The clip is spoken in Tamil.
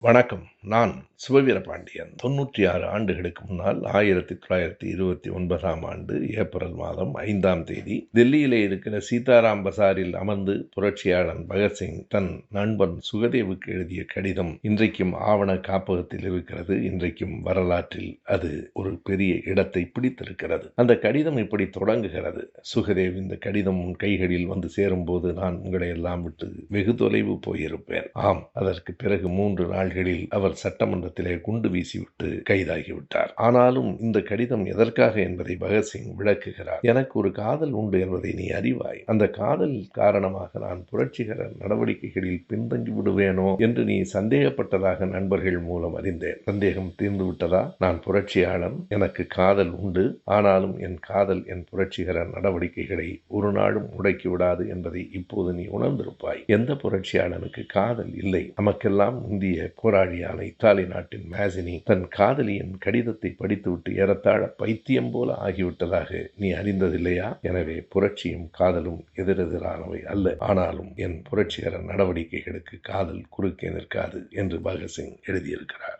வணக்கம். நான் சிவவீரபாண்டியன். தொண்ணூற்றி ஆறு ஆண்டுகளுக்கு முன்னால் ஆயிரத்தி தொள்ளாயிரத்தி இருபத்தி ஒன்பதாம் ஆண்டு ஏப்ரல் மாதம் ஐந்தாம் தேதி டெல்லியிலே இருக்கிற சீதாராம் பசாரில் அமர்ந்து புரட்சியாளன் பகத்சிங் தன் நண்பன் சுகதேவுக்கு எழுதிய கடிதம் இன்றைக்கும் ஆவண காப்பகத்தில் இருக்கிறது. இன்றைக்கும் வரலாற்றில் அது ஒரு பெரிய இடத்தை பிடித்திருக்கிறது. அந்த கடிதம் இப்படி தொடங்குகிறது. சுகதேவ் இந்த கடிதம் உன் கைகளில் வந்து சேரும்போது நான் உங்களை எல்லாம் விட்டு வெகு தொலைவு போயிருப்பேன். ஆம் அதற்கு பிறகு மூன்று நாள் நாள்களில் அவர் சட்டமன்றத்திலே குண்டு வீசிவிட்டு கைதாகிவிட்டார். ஆனாலும் இந்த கடிதம் எதற்காக என்பதை பகத்சிங் விளக்குகிறார். எனக்கு ஒரு காதல் உண்டு என்பதை நீ அறிவாய். அந்த காதல் காரணமாக நான் புரட்சிகர நடவடிக்கைகளில் பின்தங்கி விடுவேனோ என்று நீ சந்தேகப்பட்டதாக நண்பர்கள் மூலம் அறிந்தேன். சந்தேகம் தீர்ந்து விட்டதா? நான் புரட்சியாளன். எனக்கு காதல் உண்டு. ஆனாலும் என் காதல் என் புரட்சிகர நடவடிக்கைகளை ஒரு நாளும் முடக்கி விடாது என்பதை இப்போது நீ உணர்ந்திருப்பாய். எந்த புரட்சியாளனுக்கு காதல் இல்லை? நமக்கெல்லாம் முந்திய போராளியான இத்தாலி நாட்டின் மேசினி தன் காதலியின் கடிதத்தை படித்துவிட்டு ஏறத்தாழ பைத்தியம் போல ஆகிவிட்டதாக நீ அறிந்ததில்லையா? எனவே புரட்சியும் காதலும் எதிரெதிரானவை அல்ல. ஆனாலும் என் புரட்சிகர நடவடிக்கைகளுக்கு காதல் குறுக்கே நிற்காது என்று பகத்சிங் எழுதியிருக்கிறார்.